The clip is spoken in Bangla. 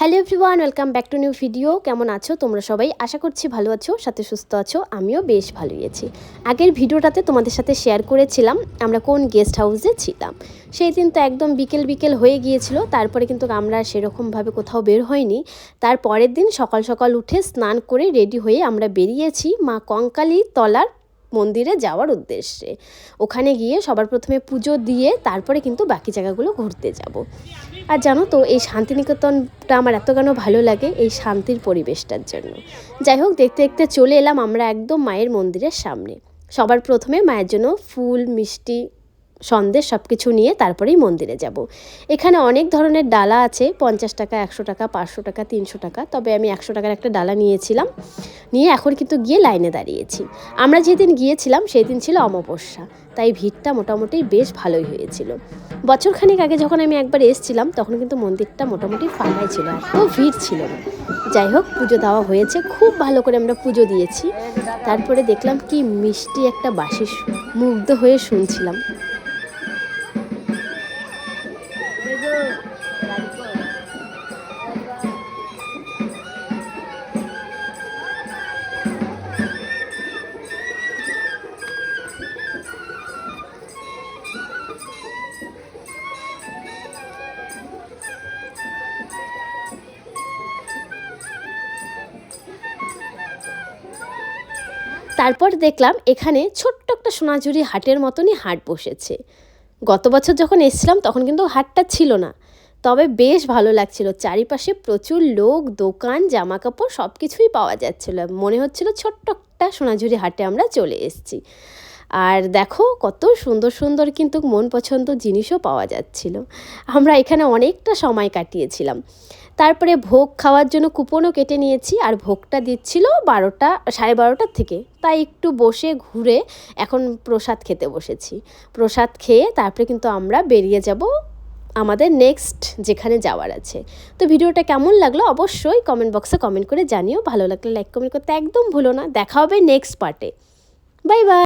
Hello everyone welcome back to new video কেমন আছো? তোমরা সবাই আশা করছি ভালো আছো, সাথে সুস্থ আছো, আমিও বেশ ভালোই আছি। আগের ভিডিওটাতে তোমাদের সাথে শেয়ার করেছিলাম, আমরা কোন গেস্ট হাউসে ছিলাম। সেই দিন তো একদম বিকেল বিকেল হয়ে গিয়েছিল, তারপরে কিন্তু আমরা সেরকমভাবে কোথাও বের হয়নি। তার পরের দিন সকাল সকাল উঠে স্নান করে রেডি হয়ে আমরা বেরিয়েছি মা কঙ্কালী তলার মন্দিরে যাওয়ার উদ্দেশ্যে। ওখানে গিয়ে সবার প্রথমে পুজো দিয়ে তারপরে কিন্তু বাকি জায়গাগুলো ঘুরতে যাব। আর জানো তো, এই শান্তিনিকেতনটা আমার এত কেন ভালো লাগে এই শান্তির পরিবেশটার জন্য। যাই হোক, দেখতে দেখতে চলে এলাম আমরা একদম মায়ের মন্দিরের সামনে। সবার প্রথমে মায়ের জন্য ফুল, মিষ্টি সন্দেশ সব কিছু নিয়ে তারপরেই মন্দিরে যাব। এখানে অনেক ধরনের ডালা আছে, পঞ্চাশ টাকা, একশো টাকা, পাঁচশো টাকা, তিনশো টাকা। তবে আমি একশো টাকার একটা ডালা নিয়েছিলাম। নিয়ে এখন কিন্তু গিয়ে লাইনে দাঁড়িয়েছি। আমরা যেদিন গিয়েছিলাম সেই দিন ছিল অমাবস্যা। তাই ভিড়টা মোটামুটি বেশ ভালোই হয়েছিল। বছরখানেক আগে যখন আমি একবার এসেছিলাম, তখন কিন্তু মন্দিরটা মোটামুটি ফাঁকাই ছিল। এত ভিড় ছিল। না যাই হোক, পুজো দেওয়া হয়েছে। খুব ভালো করে আমরা পুজো দিয়েছি। তারপরে দেখলাম কি মিষ্টি একটা বাসি মুগ্ধ হয়ে শুনছিলাম। তারপর দেখলাম এখানে ছোট্ট একটা সোনাঝুরি হাটের মতনই হাট বসেছে। গত বছর যখন এসছিলাম, তখন কিন্তু হাটটা ছিল না। তবে বেশ ভালো লাগছিল। চারিপাশে প্রচুর লোক, দোকান জামা কাপড় সব কিছুই পাওয়া যাচ্ছিল। মনে হচ্ছিল ছোট্ট একটা সোনাঝুরি হাটে আমরা চলে এসেছি। আর দেখো, কত সুন্দর সুন্দর কিন্তু মন পছন্দ জিনিসও পাওয়া যাচ্ছিল। আমরা এখানে অনেকটা সময় কাটিয়েছিলাম। তারপরে ভোগ খাওয়ার জন্য কুপনও কেটে নিয়েছি আর ভোগটা দিচ্ছিল বারোটা, সাড়ে বারোটার থেকে। তাই একটু বসে ঘুরে এখন প্রসাদ খেতে বসেছি। প্রসাদ খেয়ে তারপরে কিন্তু আমরা বেরিয়ে যাব আমাদের নেক্সট যেখানে যাওয়ার আছে। তো ভিডিওটা কেমন লাগল অবশ্যই কমেন্ট বক্সে কমেন্ট করে জানিও। ভালো লাগলে লাইক, কমেন্ট করতে একদম ভুলো না। দেখা হবে নেক্সট পার্টে। Bye bye.